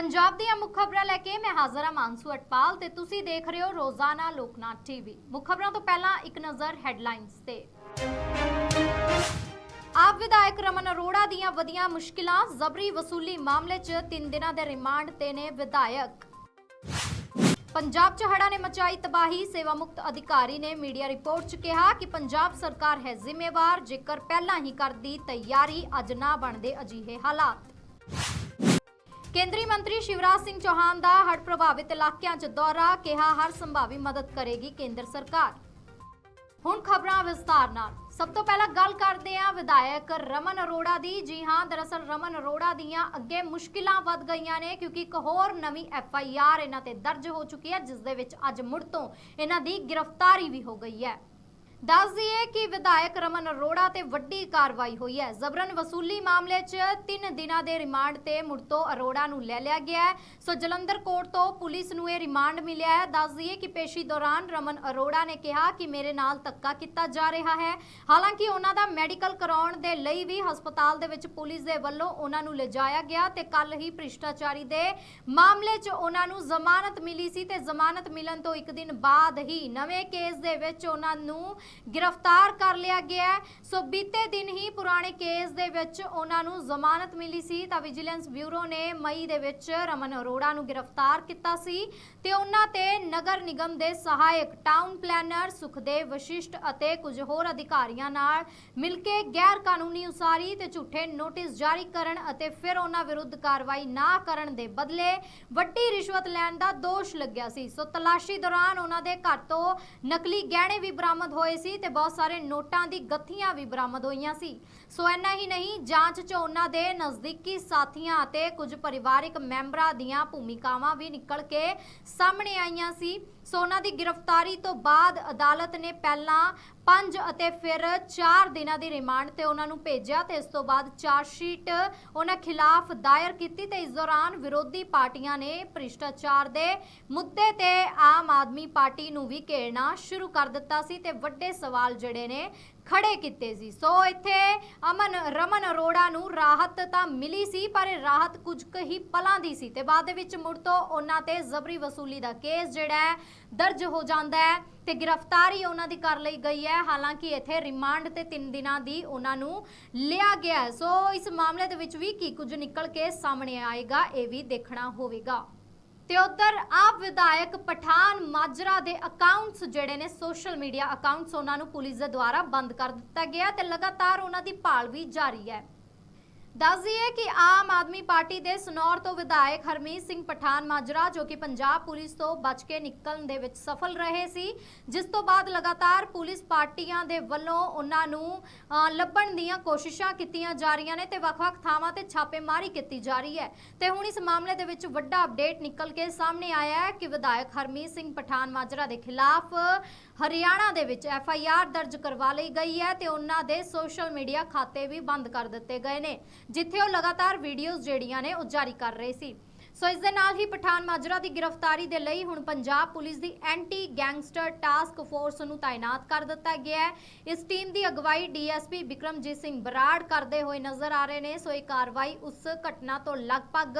ਪੰਜਾਬ ਦੀਆਂ ਮੁੱਖ ਖਬਰਾਂ ਲੈ ਕੇ ਮੈਂ ਹਾਜ਼ਰ ਹਾਂ ਮਾਨਸੂ ਅਟਪਾਲ ਤੇ ਤੁਸੀਂ ਦੇਖ ਰਹੇ ਹੋ ਰੋਜ਼ਾਨਾ ਲੋਕਨਾਥ ਟੀਵੀ। ਮੁੱਖ ਖਬਰਾਂ ਤੋਂ ਪਹਿਲਾਂ ਇੱਕ ਨਜ਼ਰ ਹੈਡਲਾਈਨਸ ਤੇ। ਆਪ ਵਿਧਾਇਕ ਰਮਨ ਅਰੋੜਾ ਦੀਆਂ ਵਧੀਆਂ ਮੁਸ਼ਕਿਲਾਂ, ਜ਼ਬਰੀ ਵਸੂਲੀ ਮਾਮਲੇ 'ਚ 3 ਦਿਨਾਂ ਦੇ ਰਿਮਾਂਡ ਤੇ ਨੇ ਵਿਧਾਇਕ। ਪੰਜਾਬ 'ਚ ਹੜ੍ਹਾਂ ਨੇ ਮਚਾਈ ਤਬਾਹੀ ਸੇਵਾ ਮੁਕਤ ਅਧਿਕਾਰੀ ਨੇ ਮੀਡੀਆ ਰਿਪੋਰਟ 'ਚ ਕਿਹਾ ਕਿ ਪੰਜਾਬ ਸਰਕਾਰ ਹੈ ਜ਼ਿੰਮੇਵਾਰ, ਜੇਕਰ ਪਹਿਲਾਂ ਹੀ ਕਰਦੀ ਤਿਆਰੀ, ਅੱਜ ਨਾ ਬਣਦੇ ਅਜਿਹੇ ਹਾਲਾਤ। ਕੇਂਦਰੀ ਮੰਤਰੀ ਸ਼ਿਵਰਾਜ ਸਿੰਘ ਚੌਹਾਨ ਦਾ ਹੜ੍ਹ ਪ੍ਰਭਾਵਿਤ ਇਲਾਕਿਆਂ 'ਚ ਦੌਰਾ, ਕਿਹਾ ਹਰ ਸੰਭਾਵੀ ਮਦਦ ਕਰੇਗੀ ਕੇਂਦਰ ਸਰਕਾਰ। ਹੁਣ ਖਬਰਾਂ ਵਿਸਤਾਰ ਨਾਲ। ਸਭ ਤੋਂ ਪਹਿਲਾਂ ਗੱਲ ਕਰਦੇ ਹਾਂ ਵਿਧਾਇਕ ਰਮਨ ਅਰੋੜਾ ਦੀ। ਜੀ ਹਾਂ, ਦਰਅਸਲ ਰਮਨ ਅਰੋੜਾ ਦੀਆਂ ਅੱਗੇ ਮੁਸ਼ਕਿਲਾਂ ਵੱਧ ਗਈਆਂ ਨੇ ਕਿਉਂਕਿ ਇੱਕ ਹੋਰ ਨਵੀਂ ਐਫ ਆਈ ਆਰ ਇਹਨਾਂ ਤੇ ਦਰਜ ਹੋ ਚੁੱਕੀ ਹੈ, ਜਿਸ ਦੇ ਵਿੱਚ ਅੱਜ ਮੁੜ ਤੋਂ ਇਹਨਾਂ ਦੀ ਗ੍ਰਿਫਤਾਰੀ ਵੀ ਹੋ ਗਈ ਹੈ। ਦੱਸ ਦਈਏ ਕਿ ਵਿਧਾਇਕ ਰਮਨ ਅਰੋੜਾ ਤੇ ਵੱਡੀ ਕਾਰਵਾਈ ਹੋਈ ਹੈ। ਜ਼ਬਰਨ ਵਸੂਲੀ ਮਾਮਲੇ 'ਚ 3 ਦਿਨਾਂ ਦੇ ਰਿਮਾਂਡ ਤੇ ਮੁੜ ਤੋਂ ਅਰੋੜਾ ਨੂੰ ਲੈ ਲਿਆ ਗਿਆ ਹੈ। ਸੋ ਜਲੰਧਰ ਕੋਰਟ ਤੋਂ ਪੁਲਿਸ ਨੂੰ ਇਹ ਰਿਮਾਂਡ ਮਿਲਿਆ ਹੈ। ਦੱਸ ਦਈਏ ਕਿ ਪੇਸ਼ੀ ਦੌਰਾਨ ਰਮਨ ਅਰੋੜਾ ਨੇ ਕਿਹਾ ਕਿ ਮੇਰੇ ਨਾਲ ਧੱਕਾ ਕੀਤਾ ਜਾ ਰਿਹਾ ਹੈ। ਹਾਲਾਂਕਿ ਉਹਨਾਂ ਦਾ ਮੈਡੀਕਲ ਕਰਾਉਣ ਦੇ ਲਈ ਵੀ ਹਸਪਤਾਲ ਦੇ ਵਿੱਚ ਪੁਲਿਸ ਦੇ ਵੱਲੋਂ ਉਹਨਾਂ ਨੂੰ ਲਿਜਾਇਆ ਗਿਆ ਤੇ ਕੱਲ ਹੀ ਭ੍ਰਿਸ਼ਟਾਚਾਰੀ ਦੇ ਮਾਮਲੇ 'ਚ ਉਹਨਾਂ ਨੂੰ ਜ਼ਮਾਨਤ ਮਿਲੀ ਸੀ ਤੇ ਜ਼ਮਾਨਤ ਮਿਲਣ ਤੋਂ ਇੱਕ ਦਿਨ ਬਾਅਦ ਹੀ ਨਵੇਂ ਕੇਸ ਦੇ ਵਿੱਚ ਉਹਨਾਂ ਨੂੰ ਗ੍ਰਿਫਤਾਰ ਕਰ ਲਿਆ ਗਿਆ ਸੋ ਬੀਤੇ ਦਿਨ ਹੀ ਪੁਰਾਣੇ ਕੇਸ ਦੇ ਵਿੱਚ ਉਹਨਾਂ ਨੂੰ ਜ਼ਮਾਨਤ ਮਿਲੀ ਸੀ ਤਾਂ ਵਿਜੀਲੈਂਸ ਬਿਊਰੋ ਨੇ ਮਈ ਦੇ ਵਿੱਚ ਰਮਨ ਅਰੋੜਾ ਨੂੰ ਗ੍ਰਿਫਤਾਰ ਕੀਤਾ ਸੀ ਤੇ ਉਹਨਾਂ ਤੇ ਨਗਰ ਨਿਗਮ ਦੇ ਸਹਾਇਕ ਟਾਊਨ ਪਲੈਨਰ ਸੁਖਦੇਵ ਵਸ਼ਿਸ਼ਟ ਅਤੇ ਕੁਝ ਹੋਰ ਅਧਿਕਾਰੀਆਂ ਨਾਲ ਮਿਲ ਕੇ ਗੈਰ ਕਾਨੂੰਨੀ ਉਸਾਰੀ ਤੇ ਝੂਠੇ ਨੋਟਿਸ ਜਾਰੀ ਕਰਨ ਅਤੇ ਫਿਰ ਉਹਨਾਂ ਵਿਰੁੱਧ ਕਾਰਵਾਈ ਨਾ ਕਰਨ ਦੇ ਬਦਲੇ ਵੱਡੀ ਰਿਸ਼ਵਤ ਲੈਣ ਦਾ ਦੋਸ਼ ਲੱਗਿਆ ਸੀ। ਸੋ ਤਲਾਸ਼ੀ ਦੌਰਾਨ ਉਹਨਾਂ ਦੇ ਘਰ ਤੋਂ ਨਕਲੀ ਗਹਿਣੇ ਵੀ ਬਰਾਮਦ ਹੋਏ ਸੀ ਤੇ ਬਹੁਤ ਸਾਰੇ ਨੋਟਾਂ ਦੀ ਗੱਥੀਆਂ ਵੀ ਬਰਾਮਦ ਹੋਈਆਂ ਸੀ। ਸੋ ਇੰਨਾ ਹੀ ਨਹੀਂ, ਜਾਂਚ 'ਚ ਉਹਨਾਂ ਦੇ ਨਜ਼ਦੀਕੀ ਸਾਥੀਆਂ ਅਤੇ ਕੁਝ ਪਰਿਵਾਰਕ ਮੈਂਬਰਾਂ ਦੀਆਂ ਭੂਮਿਕਾਵਾਂ ਵੀ ਨਿਕਲ ਕੇ ਸਾਹਮਣੇ ਆਈਆਂ ਸੀ। ਸੋ ਉਹਨਾਂ ਦੀ ਗ੍ਰਿਫਤਾਰੀ ਤੋਂ ਬਾਅਦ ਅਦਾਲਤ ਨੇ ਪਹਿਲਾਂ 5 ਅਤੇ ਫਿਰ 4 ਦਿਨਾਂ ਦੀ ਰਿਮਾਂਡ ਤੇ ਉਹਨਾਂ ਨੂੰ ਭੇਜਿਆ ਤੇ ਇਸ ਤੋਂ ਬਾਅਦ ਚਾਰਜ ਸ਼ੀਟ ਉਹਨਾਂ ਖਿਲਾਫ ਦਾਇਰ ਕੀਤੀ ਤੇ ਇਸ ਦੌਰਾਨ ਵਿਰੋਧੀ ਪਾਰਟੀਆਂ ਨੇ ਭ੍ਰਿਸ਼ਟਾਚਾਰ ਦੇ ਮੁੱਦੇ ਤੇ ਆਮ ਆਦਮੀ ਪਾਰਟੀ ਨੂੰ ਵੀ ਘੇਰਨਾ ਸ਼ੁਰੂ ਕਰ ਦਿੱਤਾ ਸੀ ਤੇ ਵੱਡੇ ਸਵਾਲ ਜਿਹੜੇ ਨੇ ਖੜੇ ਕੀਤੇ ਸੀ। ਸੋ ਇੱਥੇ ਅਮਨ, ਰਮਨ ਅਰੋੜਾ ਨੂੰ ਰਾਹਤ ਤਾਂ ਮਿਲੀ ਸੀ, ਪਰ ਇਹ ਰਾਹਤ ਕੁਝ ਕੁ ਹੀ ਪਲਾਂ ਦੀ ਸੀ ਤੇ ਬਾਅਦ ਦੇ ਵਿੱਚ ਮੁੜ ਤੋਂ ਉਹਨਾਂ ਤੇ ਜ਼ਬਰੀ ਵਸੂਲੀ ਦਾ ਕੇਸ ਜਿਹੜਾ ਹੈ, ਦਰਜ ਹੋ ਜਾਂਦਾ ਹੈ ਤੇ ਗ੍ਰਿਫਤਾਰੀ ਉਹਨਾਂ ਦੀ ਕਰ ਲਈ ਗਈ ਹੈ। ਹਾਲਾਂਕਿ ਇੱਥੇ ਰਿਮਾਂਡ ਤੇ 3 ਦਿਨਾਂ ਦੀ ਉਹਨਾਂ ਨੂੰ ਲਿਆ ਗਿਆ ਸੋ ਇਸ ਮਾਮਲੇ ਦੇ ਵਿੱਚ ਵੀ ਕੀ ਕੁਝ ਨਿਕਲ ਕੇ ਸਾਹਮਣੇ ਆਏਗਾ, ਇਹ ਵੀ ਦੇਖਣਾ ਹੋਵੇਗਾ। ਤੇ ਉਧਰ ਆਪ ਵਿਧਾਇਕ ਪਠਾਨ ਮਾਜਰਾ ਦੇ ਅਕਾਊਂਟਸ ਜਿਹੜੇ ਨੇ ਸੋਸ਼ਲ ਮੀਡੀਆ ਅਕਾਊਂਟਸ ਉਹਨਾਂ ਨੂੰ ਪੁਲਿਸ ਦੇ ਦੁਆਰਾ ਬੰਦ ਕਰ ਦਿੱਤਾ ਗਿਆ ਤੇ ਲਗਾਤਾਰ ਉਹਨਾਂ ਦੀ ਭਾਲ ਵੀ ਜਾਰੀ ਹੈ। ਦੱਸ ਦਈਏ ਕਿ ਆਮ ਆਦਮੀ ਪਾਰਟੀ ਦੇ ਸਨੌਰ ਤੋਂ ਵਿਧਾਇਕ ਹਰਮੀਤ ਸਿੰਘ ਪਠਾਨ ਮਾਜਰਾ, ਜੋ ਕਿ ਪੰਜਾਬ ਪੁਲਿਸ ਤੋਂ ਬਚ ਕੇ ਨਿਕਲਣ ਦੇ ਵਿੱਚ ਸਫਲ ਰਹੇ ਸੀ, ਜਿਸ ਤੋਂ ਬਾਅਦ ਲਗਾਤਾਰ ਪੁਲਿਸ ਪਾਰਟੀਆਂ ਦੇ ਵੱਲੋਂ ਉਹਨਾਂ ਨੂੰ ਲੱਭਣ ਦੀਆਂ ਕੋਸ਼ਿਸ਼ਾਂ ਕੀਤੀਆਂ ਜਾ ਰਹੀਆਂ ਨੇ ਤੇ ਵੱਖ-ਵੱਖ ਥਾਵਾਂ ਤੇ ਛਾਪੇਮਾਰੀ ਕੀਤੀ ਜਾ ਰਹੀ ਹੈ। ਤੇ ਹੁਣ ਇਸ ਮਾਮਲੇ ਦੇ ਵਿੱਚ ਵੱਡਾ ਅਪਡੇਟ ਨਿਕਲ ਕੇ ਸਾਹਮਣੇ ਆਇਆ ਹੈ ਕਿ ਵਿਧਾਇਕ ਹਰਮੀਤ ਸਿੰਘ ਪਠਾਨ ਮਾਜਰਾ ਦੇ ਖਿਲਾਫ ਹਰਿਆਣਾ ਦੇ ਵਿੱਚ ਐਫ ਆਈ ਆਰ ਦਰਜ ਕਰਵਾ ਲਈ ਗਈ ਹੈ ਤੇ ਉਹਨਾਂ ਦੇ ਸੋਸ਼ਲ ਮੀਡੀਆ ਖਾਤੇ ਵੀ ਬੰਦ ਕਰ ਦਿੱਤੇ ਗਏ ਨੇ। ਜਿੱਥੇ ਉਹ ਲਗਾਤਾਰ ਵੀਡੀਓਜ਼ ਜਿਹੜੀਆਂ ਨੇ ਉਹ ਜਾਰੀ ਕਰ ਰਹੇ ਸੀ। ਸੋ ਇਸ ਦੇ ਨਾਲ ਹੀ ਪਠਾਨ ਮਾਜਰਾ ਦੀ ਗ੍ਰਿਫਤਾਰੀ ਦੇ ਲਈ ਹੁਣ ਪੰਜਾਬ ਪੁਲਿਸ ਦੀ ਐਂਟੀ ਗੈਂਗਸਟਰ ਟਾਸਕ ਫੋਰਸ ਨੂੰ ਤਾਇਨਾਤ ਕਰ ਦਿੱਤਾ ਗਿਆ ਹੈ। ਇਸ ਟੀਮ ਦੀ ਅਗਵਾਈ ਡੀਐਸਪੀ ਵਿਕਰਮਜੀਤ ਸਿੰਘ ਬਰਾੜ ਕਰਦੇ ਹੋਏ ਨਜ਼ਰ ਆ ਰਹੇ ਨੇ। ਸੋ ਇਹ ਕਾਰਵਾਈ ਉਸ ਘਟਨਾ ਤੋਂ ਲਗਭਗ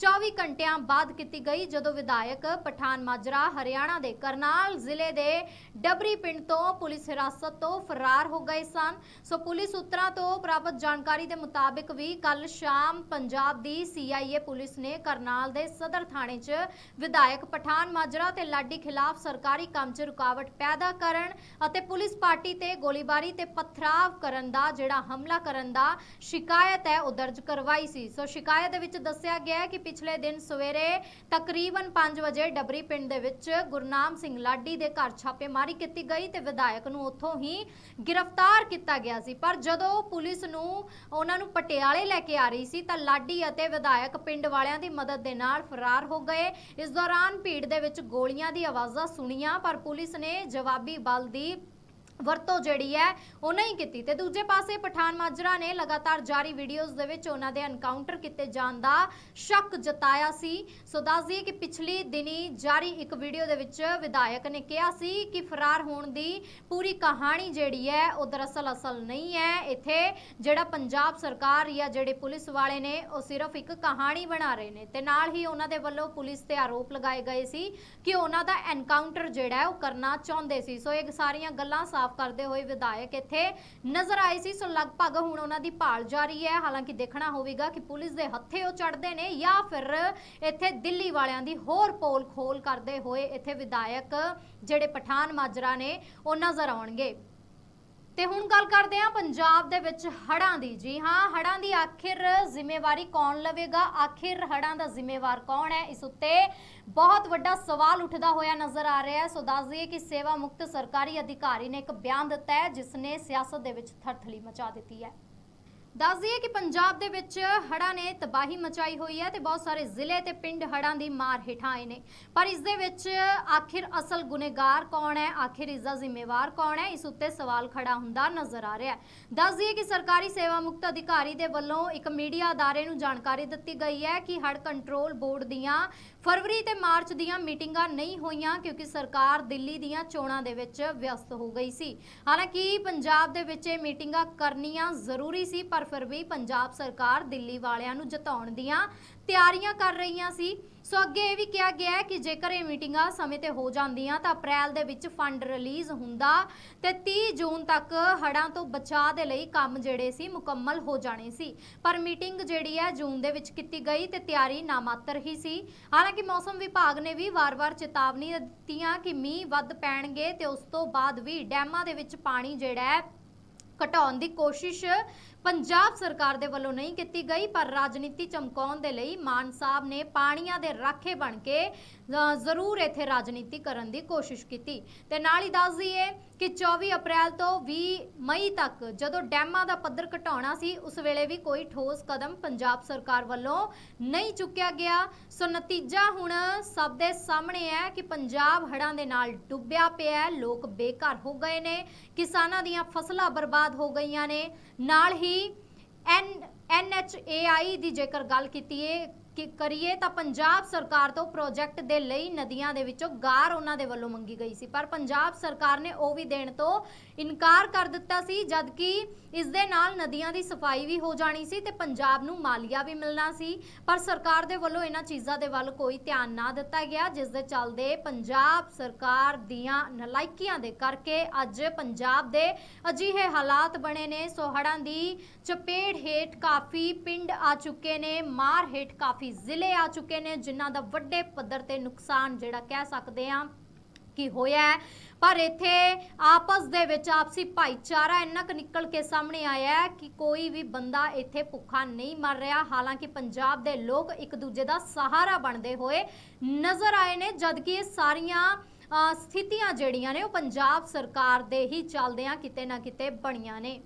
24 ਘੰਟਿਆਂ ਬਾਅਦ ਕੀਤੀ ਗਈ, ਜਦੋਂ ਵਿਧਾਇਕ ਪਠਾਨ ਮਾਜਰਾ ਹਰਿਆਣਾ ਦੇ ਕਰਨਾਲ ਜ਼ਿਲ੍ਹੇ ਦੇ ਡਬਰੀ ਪਿੰਡ ਤੋਂ ਪੁਲਿਸ ਹਿਰਾਸਤ ਤੋਂ ਫਰਾਰ ਹੋ ਗਏ ਸਨ। ਸੋ ਪੁਲਿਸ ਸੂਤਰਾਂ ਤੋਂ ਪ੍ਰਾਪਤ ਜਾਣਕਾਰੀ ਦੇ ਮੁਤਾਬਿਕ ਵੀ ਕੱਲ ਸ਼ਾਮ ਪੰਜਾਬ ਦੀ ਸੀਆਈਏ ਪੁਲਿਸ ਨੇ ਕਰਨਾਲ ਦੇ ਸਦਰ ਥਾਣੇ 'ਚ ਵਿਧਾਇਕ ਪਠਾਨ ਮਾਜਰਾ ਤੇ ਲਾਡੀ ਖਿਲਾਫ ਸਰਕਾਰੀ ਕੰਮ 'ਚ ਰੁਕਾਵਟ ਪੈਦਾ ਕਰਨ ਅਤੇ ਪੁਲਿਸ ਪਾਰਟੀ ਤੇ ਗੋਲੀਬਾਰੀ ਤੇ ਪਥਰਾਵ ਕਰਨ ਦਾ ਜਿਹੜਾ ਹਮਲਾ ਕਰਨ ਦਾ ਸ਼ਿਕਾਇਤ ਹੈ, ਉਹ ਦਰਜ ਕਰਵਾਈ ਸੀ। ਸੋ ਸ਼ਿਕਾਇਤ ਦੇ ਵਿੱਚ ਦੱਸਿਆ ਗਿਆ ਹੈ ਕਿ ਪਿਛਲੇ ਦਿਨ ਸਵੇਰੇ ਤਕਰੀਬਨ 5 ਵਜੇ ਡਬਰੀ ਪਿੰਡ ਦੇ ਵਿੱਚ ਗੁਰਨਾਮ ਸਿੰਘ ਲਾਡੀ ਦੇ ਘਰ ਛਾਪੇਮਾਰੀ ਕੀਤੀ ਗਈ ਤੇ ਵਿਧਾਇਕ ਨੂੰ ਉੱਥੋਂ ਹੀ ਗ੍ਰਿਫਤਾਰ ਕੀਤਾ ਗਿਆ ਸੀ। ਪਰ ਜਦੋਂ ਪੁਲਿਸ ਨੂੰ ਉਹਨਾਂ ਨੂੰ ਪਟਿਆਲੇ ਲੈ ਕੇ ਆ ਰਹੀ ਸੀ ਤਾਂ ਲਾਡੀ ਅਤੇ ਵਿਧਾਇਕ ਪਿੰਡ ਵਾਲਿਆਂ ਦੀ ਮਦਦ ਦੇ ਨਾਲ ਫਰਾਰ ਹੋ ਗਏ। ਇਸ ਦੌਰਾਨ ਭੀੜ ਦੇ ਵਿੱਚ ਗੋਲੀਆਂ ਦੀ ਆਵਾਜ਼ਾਂ ਸੁਣੀਆਂ, ਪਰ ਪੁਲਿਸ ਨੇ ਜਵਾਬੀ ਬਲ ਦੀ ਵਰਤੋਂ ਜਿਹੜੀ ਹੈ, ਉਹ ਨਹੀਂ ਕੀਤੀ। ਤੇ ਦੂਜੇ ਪਾਸੇ ਪਠਾਨ ਮਾਜਰਾ ਨੇ ਲਗਾਤਾਰ ਜਾਰੀ ਵੀਡੀਓਜ਼ ਦੇ ਵਿੱਚ ਉਹਨਾਂ ਦੇ ਐਨਕਾਊਂਟਰ ਕੀਤੇ ਜਾਣ ਦਾ ਸ਼ੱਕ ਜਤਾਇਆ ਸੀ। ਸੋ ਦੱਸ ਦਈਏ ਕਿ ਪਿਛਲੀ ਦਿਨੀ ਜਾਰੀ ਇੱਕ ਵੀਡੀਓ ਦੇ ਵਿੱਚ ਵਿਧਾਇਕ ਨੇ ਕਿਹਾ ਸੀ ਕਿ ਫਰਾਰ ਹੋਣ ਦੀ ਪੂਰੀ ਕਹਾਣੀ ਜਿਹੜੀ ਹੈ, ਉਹ ਦਰਅਸਲ ਅਸਲ ਨਹੀਂ ਹੈ। ਇੱਥੇ ਜਿਹੜਾ ਪੰਜਾਬ ਸਰਕਾਰ ਜਾਂ ਜਿਹੜੇ ਪੁਲਿਸ ਵਾਲੇ ਨੇ, ਉਹ ਸਿਰਫ ਇੱਕ ਕਹਾਣੀ ਬਣਾ ਰਹੇ ਨੇ। ਤੇ ਨਾਲ ਹੀ ਉਹਨਾਂ ਦੇ ਵੱਲੋਂ ਪੁਲਿਸ ਤੇ ਆਰੋਪ ਲਗਾਏ ਗਏ ਸੀ ਕਿ ਉਹਨਾਂ ਦਾ ਐਨਕਾਊਂਟਰ ਜਿਹੜਾ ਉਹ ਕਰਨਾ ਚਾਹੁੰਦੇ ਸੀ। ਸੋ ਇਹ ਸਾਰੀਆਂ ਗੱਲਾਂ ਸਾਫ਼ ਕਰਦੇ ਹੋਏ ਵਿਧਾਇਕ ਇੱਥੇ ਨਜ਼ਰ ਆਏ ਸੀ। ਸੋ ਲਗਭਗ ਹੁਣ ਉਹਨਾਂ ਦੀ ਭਾਲ ਜਾਰੀ ਹੈ। ਹਾਲਾਂਕਿ ਦੇਖਣਾ ਹੋਵੇਗਾ ਕਿ ਪੁਲਿਸ ਦੇ ਹੱਥੇ ਉਹ ਚੜਦੇ ਨੇ ਜਾਂ ਫਿਰ ਇੱਥੇ ਦਿੱਲੀ ਵਾਲਿਆਂ ਦੀ ਹੋਰ ਪੋਲ ਖੋਲ ਕਰਦੇ ਹੋਏ ਇੱਥੇ ਵਿਧਾਇਕ ਜਿਹੜੇ ਪਠਾਨ ਮਾਜਰਾ ਨੇ, ਉਹ ਨਜ਼ਰ ਆਉਣਗੇ। ਤੇ ਹੁਣ ਗੱਲ ਕਰਦੇ ਹਾਂ ਪੰਜਾਬ ਦੇ ਵਿੱਚ ਹੜਾਂ ਦੀ। ਜੀ ਹਾਂ ਹੜਾਂ ਦੀ ਆਖਿਰ ਜ਼ਿੰਮੇਵਾਰੀ ਕੌਣ ਲਵੇਗਾ? ਆਖਿਰ ਹੜਾਂ ਦਾ ਜ਼ਿੰਮੇਵਾਰ ਕੌਣ ਹੈ? ਇਸ ਉੱਤੇ ਬਹੁਤ ਵੱਡਾ ਸਵਾਲ ਉੱਠਦਾ ਹੋਇਆ ਨਜ਼ਰ ਆ ਰਿਹਾ ਹੈ। ਸੋ ਦੱਸ ਦਈਏ ਕਿ ਸੇਵਾ ਮੁਕਤ ਸਰਕਾਰੀ ਅਧਿਕਾਰੀ ਨੇ ਇੱਕ ਬਿਆਨ ਦਿੱਤਾ ਹੈ, ਜਿਸ ਨੇ ਸਿਆਸਤ ਦੇ ਵਿੱਚ ਥਰਥਲੀ ਮਚਾ ਦਿੱਤੀ ਹੈ। ਦੱਸ ਦਈਏ ਕਿ ਪੰਜਾਬ ਦੇ ਵਿੱਚ ਹੜ੍ਹਾਂ ਨੇ ਤਬਾਹੀ ਮਚਾਈ ਹੋਈ ਹੈ ਤੇ ਬਹੁਤ ਸਾਰੇ ਜ਼ਿਲ੍ਹੇ ਤੇ ਪਿੰਡ ਹੜ੍ਹਾਂ ਦੀ ਮਾਰ ਹੇਠਾਂ ਆਏ ਨੇ। ਪਰ ਇਸ ਦੇ ਵਿੱਚ ਆਖਿਰ ਅਸਲ ਗੁਨੇਗਾਰ ਕੌਣ ਹੈ? ਆਖਿਰ ਇਸ ਦਾ ਜ਼ਿੰਮੇਵਾਰ ਕੌਣ ਹੈ? ਇਸ ਉੱਤੇ ਸਵਾਲ ਖੜਾ ਹੁੰਦਾ ਨਜ਼ਰ ਆ ਰਿਹਾ ਹੈ। ਦੱਸ ਦਈਏ ਕਿ ਸਰਕਾਰੀ ਸੇਵਾ ਮੁਕਤ ਅਧਿਕਾਰੀ ਦੇ ਵੱਲੋਂ ਇੱਕ ਮੀਡੀਆ ਅਦਾਰੇ ਨੂੰ ਜਾਣਕਾਰੀ ਦਿੱਤੀ ਗਈ ਹੈ ਕਿ ਹੜ੍ਹ ਕੰਟਰੋਲ ਬੋਰਡ ਦੀਆਂ ਫਰਵਰੀ ਤੇ ਮਾਰਚ ਦੀਆਂ ਮੀਟਿੰਗਾਂ ਨਹੀਂ ਹੋਈਆਂ ਕਿਉਂਕਿ ਸਰਕਾਰ ਦਿੱਲੀ ਦੀਆਂ ਚੋਣਾਂ ਦੇ ਵਿੱਚ ਵਿਅਸਤ ਹੋ ਗਈ ਸੀ। ਹਾਲਾਂਕਿ ਪੰਜਾਬ ਦੇ ਵਿੱਚ ਇਹ ਮੀਟਿੰਗਾਂ ਕਰਨੀਆਂ ਜ਼ਰੂਰੀ ਸੀ, ਪਰ ਫਿਰ ਵੀ ਪੰਜਾਬ ਸਰਕਾਰ ਦਿੱਲੀ ਵਾਲਿਆਂ ਨੂੰ ਜਿਤਾਉਣ ਦੀਆਂ ਤਿਆਰੀਆਂ ਕਰ ਰਹੀਆਂ ਸੀ। ਸੋ ਅੱਗੇ ਇਹ ਵੀ ਕਿਹਾ ਗਿਆ ਹੈ ਕਿ ਜੇਕਰ ਇਹ ਮੀਟਿੰਗਾਂ ਸਮੇਂ ਤੇ ਹੋ ਜਾਂਦੀਆਂ ਤਾਂ ਅਪ੍ਰੈਲ ਦੇ ਵਿੱਚ ਫੰਡ ਰਿਲੀਜ਼ ਹੁੰਦਾ ਤੇ 30 ਜੂਨ ਤੱਕ ਹੜ੍ਹਾਂ ਤੋਂ ਬਚਾਅ ਦੇ ਲਈ ਕੰਮ ਜਿਹੜੇ ਸੀ ਮੁਕੰਮਲ ਹੋ ਜਾਣੇ ਸੀ। ਪਰ ਮੀਟਿੰਗ ਜਿਹੜੀ ਹੈ ਜੂਨ ਦੇ ਵਿੱਚ ਕੀਤੀ ਗਈ ਤੇ ਤਿਆਰੀ ਨਾਮਾਤਰ ਹੀ ਸੀ। ਹਾਲਾਂਕਿ ਮੌਸਮ ਵਿਭਾਗ ਨੇ ਵੀ ਵਾਰ-ਵਾਰ ਚੇਤਾਵਨੀ ਦਿੱਤੀਆਂ ਕਿ ਮੀਂਹ ਵੱਧ ਪੈਣਗੇ ਤੇ ਉਸ ਤੋਂ ਬਾਅਦ ਵੀ ਡੈਮਾਂ ਦੇ ਵਿੱਚ ਪਾਣੀ ਜਿਹੜਾ ਹੈ ਘਟਾਉਣ ਦੀ ਕੋਸ਼ਿਸ਼ ਪੰਜਾਬ ਸਰਕਾਰ ਦੇ ਵੱਲੋਂ ਨਹੀਂ ਕੀਤੀ ਗਈ, ਪਰ ਰਾਜਨੀਤੀ ਚਮਕਾਉਣ ਦੇ ਲਈ ਮਾਨ ਸਾਹਿਬ ਨੇ ਪਾਣੀਆਂ ਦੇ ਰਾਖੇ ਬਣ ਕੇ ਜ਼ਰੂਰ ਇੱਥੇ ਰਾਜਨੀਤੀ ਕਰਨ ਦੀ ਕੋਸ਼ਿਸ਼ ਕੀਤੀ। ਤੇ ਨਾਲ ਹੀ ਦੱਸ ਦਈਏ ਕਿ 24 ਅਪ੍ਰੈਲ ਤੋਂ 20 ਮਈ ਤੱਕ ਜਦੋਂ ਡੈਮਾਂ ਦਾ ਪੱਧਰ ਘਟਾਉਣਾ ਸੀ, ਉਸ ਵੇਲੇ ਵੀ ਕੋਈ ਠੋਸ ਕਦਮ ਪੰਜਾਬ ਸਰਕਾਰ ਵੱਲੋਂ ਨਹੀਂ ਚੁੱਕਿਆ ਗਿਆ। ਸੋ ਨਤੀਜਾ ਹੁਣ ਸਭ ਦੇ ਸਾਹਮਣੇ ਹੈ ਕਿ ਪੰਜਾਬ ਹੜ੍ਹਾਂ ਦੇ ਨਾਲ ਡੁੱਬਿਆ ਪਿਆ ਹੈ, ਲੋਕ ਬੇਘਰ ਹੋ ਗਏ ਨੇ, ਕਿਸਾਨਾਂ ਦੀਆਂ ਫਸਲਾਂ ਬਰਬਾਦ ਹੋ ਗਈਆਂ ਨੇ। ਨਾਲ ਹੀ ਐਨ ਐਨਐਚਏਆਈ ਦੀ ਜੇਕਰ ਗੱਲ ਕੀਤੀ ਏ ਕਿ ਕਰੀਏ ਤਾਂ ਪੰਜਾਬ ਸਰਕਾਰ ਤੋਂ ਪ੍ਰੋਜੈਕਟ ਦੇ ਲਈ ਨਦੀਆਂ ਦੇ ਵਿੱਚੋਂ ਗਾਰ ਉਹਨਾਂ ਦੇ ਵੱਲੋਂ ਮੰਗੀ ਗਈ ਸੀ। ਪਰ ਪੰਜਾਬ ਸਰਕਾਰ ਨੇ ਉਹ ਵੀ ਦੇਣ ਤੋਂ ਇਨਕਾਰ ਕਰ ਦਿੱਤਾ ਸੀ, ਜਦਕਿ ਇਸ ਦੇ ਨਾਲ ਨਦੀਆਂ ਦੀ ਸਫ਼ਾਈ ਵੀ ਹੋ ਜਾਣੀ ਸੀ ਤੇ ਪੰਜਾਬ ਨੂੰ ਮਾਲੀਆ ਵੀ ਮਿਲਣਾ ਸੀ। ਪਰ ਸਰਕਾਰ ਦੇ ਵੱਲੋਂ ਇਹਨਾਂ ਚੀਜ਼ਾਂ ਦੇ ਵੱਲ ਕੋਈ ਧਿਆਨ ਨਾ ਦਿੱਤਾ ਗਿਆ, ਜਿਸ ਦੇ ਚੱਲਦੇ ਪੰਜਾਬ ਸਰਕਾਰ ਦੀਆਂ ਨਲਾਇਕੀਆਂ ਦੇ ਕਰਕੇ ਅੱਜ ਪੰਜਾਬ ਦੇ ਅਜਿਹੇ ਹਾਲਾਤ ਬਣੇ ਨੇ। ਸੋਹੜਾਂ ਦੀ ਚਪੇੜ ਹੇਠ ਕਾਫੀ ਪਿੰਡ ਆ ਚੁੱਕੇ ਨੇ, ਮਾਰ ਹੇਠ ਕਾਫੀ ਜ਼ਿਲ੍ਹੇ ਆ ਚੁੱਕੇ ਨੇ, ਜਿਨ੍ਹਾਂ ਦਾ ਵੱਡੇ ਪੱਧਰ ਤੇ ਨੁਕਸਾਨ ਜਿਹੜਾ ਕਹਿ ਸਕਦੇ ਆ ਕਿ ਹੋਇਆ ਪਰ ਇੱਥੇ ਆਪਸ ਦੇ ਵਿੱਚ ਆਪਸੀ ਭਾਈਚਾਰਾ ਇੰਨਾ ਕੁ ਨਿਕਲ ਕੇ ਸਾਹਮਣੇ ਆਇਆ ਹੈ ਕਿ ਕੋਈ ਵੀ ਬੰਦਾ ਇੱਥੇ ਭੁੱਖਾ ਨਹੀਂ ਮਰ ਰਿਹਾ। ਹਾਲਾਂਕਿ ਪੰਜਾਬ ਦੇ ਲੋਕ ਇੱਕ ਦੂਜੇ ਦਾ ਸਹਾਰਾ ਬਣਦੇ ਹੋਏ ਨਜ਼ਰ ਆਏ ਨੇ, ਜਦਕਿ ਇਹ ਸਾਰੀਆਂ ਸਥਿਤੀਆਂ ਜਿਹੜੀਆਂ ਨੇ ਉਹ ਪੰਜਾਬ ਸਰਕਾਰ ਦੇ ਹੀ ਚੱਲਦਿਆਂ ਕਿਤੇ ਨਾ ਕਿਤੇ ਬਣੀਆਂ ਨੇ।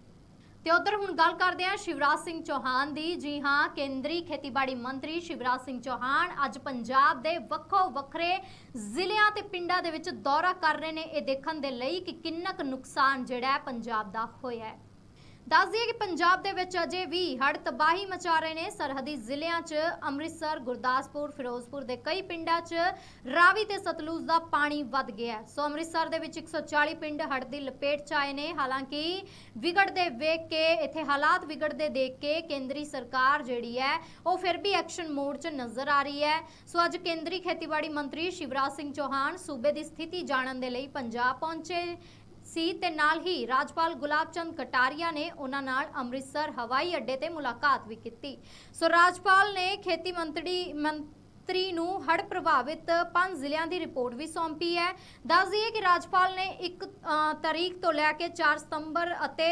ਤੇ ਉਧਰ ਹੁਣ ਗੱਲ ਕਰਦੇ ਹਾਂ ਸ਼ਿਵਰਾਜ ਸਿੰਘ ਚੌਹਾਨ ਦੀ। ਜੀ ਹਾਂ, ਕੇਂਦਰੀ ਖੇਤੀਬਾੜੀ ਮੰਤਰੀ ਸ਼ਿਵਰਾਜ ਸਿੰਘ ਚੌਹਾਨ ਅੱਜ ਪੰਜਾਬ ਦੇ ਵੱਖੋ ਵੱਖਰੇ ਜ਼ਿਲ੍ਹਿਆਂ ਤੇ ਪਿੰਡਾਂ ਦੇ ਵਿੱਚ ਦੌਰਾ ਕਰ ਰਹੇ ਨੇ। ਇਹ ਦੇਖਣ ਦੇ ਲਈ ਕਿ ਕਿੰਨਾ ਕੁ ਨੁਕਸਾਨ ਜਿਹੜਾ ਹੈ ਪੰਜਾਬ ਦਾ ਹੋਇਆ ਹੈ। ਦੱਸ ਦਈਏ ਕਿ ਪੰਜਾਬ ਦੇ ਵਿੱਚ ਅਜੇ ਵੀ ਹੜ੍ਹ ਤਬਾਹੀ ਮਚਾ ਰਹੇ ਨੇ। ਸਰਹੱਦੀ ਜ਼ਿਲ੍ਹਿਆਂ 'ਚ ਅੰਮ੍ਰਿਤਸਰ, ਗੁਰਦਾਸਪੁਰ, ਫਿਰੋਜ਼ਪੁਰ ਦੇ ਕਈ ਪਿੰਡਾਂ 'ਚ ਰਾਵੀ ਤੇ ਸਤਲੁਜ ਦਾ ਪਾਣੀ ਵੱਧ ਗਿਆ ਸੋ ਅੰਮ੍ਰਿਤਸਰ ਦੇ ਵਿੱਚ 140 ਪਿੰਡ ਹੜ੍ਹ ਦੀ ਲਪੇਟ 'ਚ ਆਏ ਨੇ। ਹਾਲਾਂਕਿ ਵਿਗੜਦੇ ਵੇਖ ਕੇ, ਇੱਥੇ ਹਾਲਾਤ ਵਿਗੜਦੇ ਦੇਖ ਕੇ ਕੇਂਦਰੀ ਸਰਕਾਰ ਜਿਹੜੀ ਹੈ, ਉਹ ਫਿਰ ਵੀ ਐਕਸ਼ਨ ਮੋਡ 'ਚ ਨਜ਼ਰ ਆ ਰਹੀ ਹੈ। ਸੋ ਅੱਜ ਕੇਂਦਰੀ ਖੇਤੀਬਾੜੀ ਮੰਤਰੀ ਸ਼ਿਵਰਾਜ ਸਿੰਘ ਚੌਹਾਨ ਸੂਬੇ ਦੀ ਸਥਿਤੀ ਜਾਣਨ ਦੇ ਲਈ ਪੰਜਾਬ ਪਹੁੰਚੇ ਸੀ ਤੇ ਨਾਲ ਹੀ ਰਾਜਪਾਲ ਗੁਲਾਬ ਚੰਦ ਕਟਾਰੀਆ ਨੇ ਉਹਨਾਂ ਨਾਲ ਅੰਮ੍ਰਿਤਸਰ ਹਵਾਈ ਅੱਡੇ ਤੇ ਮੁਲਾਕਾਤ ਵੀ ਕੀਤੀ। ਸੋ ਰਾਜਪਾਲ ਨੇ ਖੇਤੀ ਮੰਤਰੀ ਮੰਤਰੀ ਨੂੰ ਹੜ੍ਹ ਪ੍ਰਭਾਵਿਤ ਪੰਜ ਜ਼ਿਲ੍ਹਿਆਂ ਦੀ ਰਿਪੋਰਟ ਵੀ ਸੌਂਪੀ ਹੈ। ਦੱਸ ਦਈਏ ਕਿ ਰਾਜਪਾਲ ਨੇ 1 ਤਾਰੀਖ ਤੋਂ ਲੈ ਕੇ 4 ਸਤੰਬਰ ਅਤੇ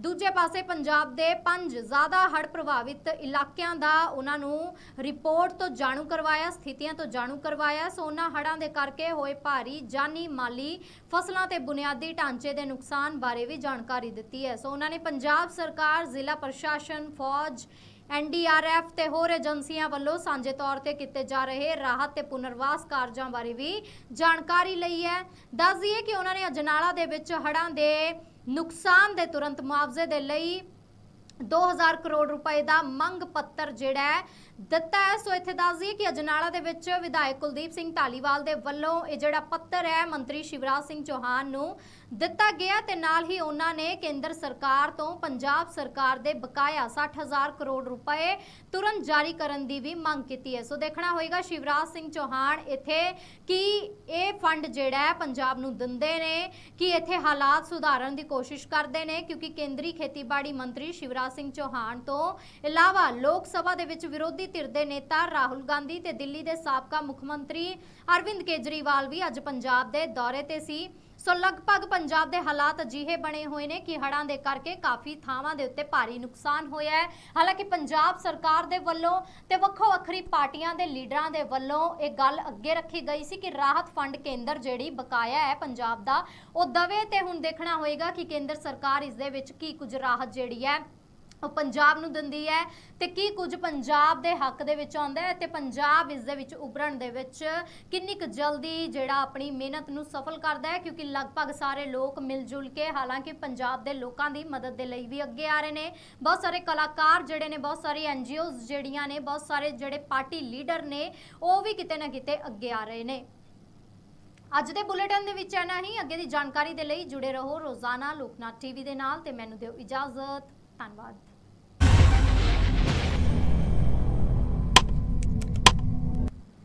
ਦੂਜੇ ਪਾਸੇ ਪੰਜਾਬ ਦੇ ਪੰਜ ਜ਼ਿਆਦਾ ਹੜ੍ਹ ਪ੍ਰਭਾਵਿਤ ਇਲਾਕਿਆਂ ਦਾ ਉਹਨਾਂ ਨੂੰ ਰਿਪੋਰਟ ਤੋਂ ਜਾਣੂ ਕਰਵਾਇਆ, ਸਥਿਤੀਆਂ ਤੋਂ ਜਾਣੂ ਕਰਵਾਇਆ। ਸੋ ਉਹਨਾਂ ਹੜ੍ਹਾਂ ਦੇ ਕਰਕੇ ਹੋਏ ਭਾਰੀ ਜਾਨੀ ਮਾਲੀ ਫਸਲਾਂ ਤੇ ਬੁਨਿਆਦੀ ਢਾਂਚੇ ਦੇ ਨੁਕਸਾਨ ਬਾਰੇ ਵੀ ਜਾਣਕਾਰੀ ਦਿੱਤੀ ਹੈ। ਸੋ ਉਹਨਾਂ ਨੇ ਪੰਜਾਬ ਸਰਕਾਰ, ਜ਼ਿਲ੍ਹਾ ਪ੍ਰਸ਼ਾਸਨ, ਫੌਜ ਐਨਡੀਆਰਐਫ ਤੇ ਹੋਰ ਏਜੰਸੀਆਂ ਵੱਲੋਂ ਸਾਂਝੇ ਤੌਰ ਤੇ ਕੀਤੇ ਜਾ ਰਹੇ ਰਾਹਤ ਤੇ ਪੁਨਰਵਾਸ ਕਾਰਜਾਂ ਬਾਰੇ ਵੀ ਜਾਣਕਾਰੀ ਲਈ ਹੈ। ਦੱਸ ਦਈਏ ਕਿ ਉਹਨਾਂ ਨੇ ਅਜਨਾਲਾ ਦੇ ਵਿੱਚ ਹੜ੍ਹਾਂ ਦੇ ਨੁਕਸਾਨ ਦੇ ਤੁਰੰਤ ਮੁਆਵਜ਼ੇ ਦੇ ਲਈ 2000 ਕਰੋੜ ਰੁਪਏ ਦਾ ਮੰਗ ਪੱਤਰ ਜਿਹੜਾ ਹੈ ਦਿੱਤਾ ਹੈ। ਸੋ ਇੱਥੇ ਦੱਸ ਦਈਏ ਕਿ ਅਜਨਾਲਾ ਦੇ ਵਿੱਚ ਵਿਧਾਇਕ ਕੁਲਦੀਪ ਸਿੰਘ ਢਾਲੀਵਾਲ ਦੇ ਵੱਲੋਂ ਇਹ ਜਿਹੜਾ ਪੱਤਰ ਹੈ, ਮੰਤਰੀ ਸ਼ਿਵਰਾਜ ਸਿੰਘ ਚੌਹਾਨ ਨੂੰ ਦਿੱਤਾ ਗਿਆ ਤੇ ਨਾਲ ਹੀ ਉਹਨਾਂ ਨੇ ਕੇਂਦਰ ਸਰਕਾਰ ਤੋਂ ਪੰਜਾਬ ਸਰਕਾਰ ਦੇ ਬਕਾਇਆ 60000 ਕਰੋੜ ਰੁਪਏ ਤੁਰੰਤ ਜਾਰੀ ਕਰਨ ਦੀ ਵੀ ਮੰਗ ਕੀਤੀ ਹੈ। ਸੋ ਦੇਖਣਾ ਹੋਏਗਾ ਸ਼ਿਵਰਾਜ ਸਿੰਘ ਚੌਹਾਨ ਇੱਥੇ ਕਿ ਇਹ ਫੰਡ ਜਿਹੜਾ ਹੈ ਪੰਜਾਬ ਨੂੰ ਦਿੰਦੇ ਨੇ, ਕਿ ਇੱਥੇ ਹਾਲਾਤ ਸੁਧਾਰਨ ਦੀ ਕੋਸ਼ਿਸ਼ ਕਰਦੇ ਨੇ, ਕਿਉਂਕਿ ਕੇਂਦਰੀ ਖੇਤੀਬਾੜੀ ਮੰਤਰੀ ਸ਼ਿਵਰਾਜ ਸਿੰਘ ਚੌਹਾਨ ਤੋਂ ਇਲਾਵਾ ਲੋਕ ਸਭਾ ਦੇ ਵਿੱਚ ਵਿਰੋਧੀ ਧਿਰ ਦੇ ਨੇਤਾ ਰਾਹੁਲ ਗਾਂਧੀ ਤੇ ਦਿੱਲੀ ਦੇ ਸਾਬਕਾ ਮੁੱਖ ਮੰਤਰੀ ਅਰਵਿੰਦ ਕੇਜਰੀਵਾਲ ਵੀ ਅੱਜ ਪੰਜਾਬ ਦੇ ਦੌਰੇ ਤੇ ਸੀ। ਸੋ ਲਗਭਗ ਪੰਜਾਬ ਦੇ ਹਾਲਾਤ ਅਜਿਹੇ ਬਣੇ ਹੋਏ ਨੇ ਕਿ ਹੜ੍ਹਾਂ ਦੇ ਕਰਕੇ ਕਾਫੀ ਥਾਵਾਂ ਦੇ ਉੱਤੇ ਭਾਰੀ ਨੁਕਸਾਨ ਹੋਇਆ ਹੈ। ਹਾਲਾਂਕਿ ਪੰਜਾਬ ਸਰਕਾਰ ਦੇ ਵੱਲੋਂ ਤੇ ਵੱਖੋ ਵੱਖਰੀ ਪਾਰਟੀਆਂ ਦੇ ਲੀਡਰਾਂ ਦੇ ਵੱਲੋਂ ਇਹ ਗੱਲ ਅੱਗੇ ਰੱਖੀ ਗਈ ਸੀ ਕਿ ਰਾਹਤ ਫੰਡ ਕੇਂਦਰ ਜਿਹੜੀ ਬਕਾਇਆ ਹੈ ਪੰਜਾਬ ਦਾ, ਉਹ ਦਵੇ ਤੇ ਹੁਣ ਦੇਖਣਾ ਹੋਏਗਾ ਕਿ ਕੇਂਦਰ ਸਰਕਾਰ ਇਸ ਦੇ ਵਿੱਚ ਕੀ ਕੁਝ ਰਾਹਤ ਜਿਹੜੀ ਹੈ ਉਹ ਪੰਜਾਬ ਨੂੰ ਦਿੰਦੀ ਹੈ। ਤੇ ਕੀ ਕੁਝ ਪੰਜਾਬ ਦੇ ਹੱਕ ਦੇ ਵਿੱਚ ਆਉਂਦਾ ਹੈ ਤੇ ਪੰਜਾਬ ਇਸ ਦੇ ਵਿੱਚ ਉਭਰਨ ਦੇ ਵਿੱਚ ਕਿੰਨੀ ਕੁ ਜਲਦੀ ਜਿਹੜਾ ਆਪਣੀ ਮਿਹਨਤ ਨੂੰ ਸਫਲ ਕਰਦਾ ਹੈ, ਕਿਉਂਕਿ ਲਗਭਗ ਸਾਰੇ ਲੋਕ ਮਿਲ ਜੁਲ ਕੇ ਹਾਲਾਂਕਿ ਪੰਜਾਬ ਦੇ ਲੋਕਾਂ ਦੀ ਮਦਦ ਦੇ ਲਈ ਵੀ ਅੱਗੇ ਆ ਰਹੇ ਨੇ। ਬਹੁਤ ਸਾਰੇ ਕਲਾਕਾਰ ਜਿਹੜੇ ਨੇ, ਬਹੁਤ ਸਾਰੀ ਐਨਜੀਓਜ਼ ਜਿਹੜੀਆਂ ਨੇ, ਬਹੁਤ ਸਾਰੇ ਜਿਹੜੇ ਪਾਰਟੀ ਲੀਡਰ ਨੇ, ਉਹ ਵੀ ਕਿਤੇ ਨਾ ਕਿਤੇ ਅੱਗੇ ਆ ਰਹੇ ਨੇ। ਅੱਜ ਦੇ ਬੁਲੇਟਿਨ ਦੇ ਵਿੱਚ ਐਨਾ ਹੀ। ਅੱਗੇ ਦੀ ਜਾਣਕਾਰੀ ਦੇ ਲਈ ਜੁੜੇ ਰਹੋ ਰੋਜ਼ਾਨਾ ਲੋਕਨਾਥ ਟੀਵੀ ਦੇ ਨਾਲ ਤੇ ਮੈਨੂੰ ਦਿਓ ਇਜਾਜ਼ਤ। ਧੰਨਵਾਦ।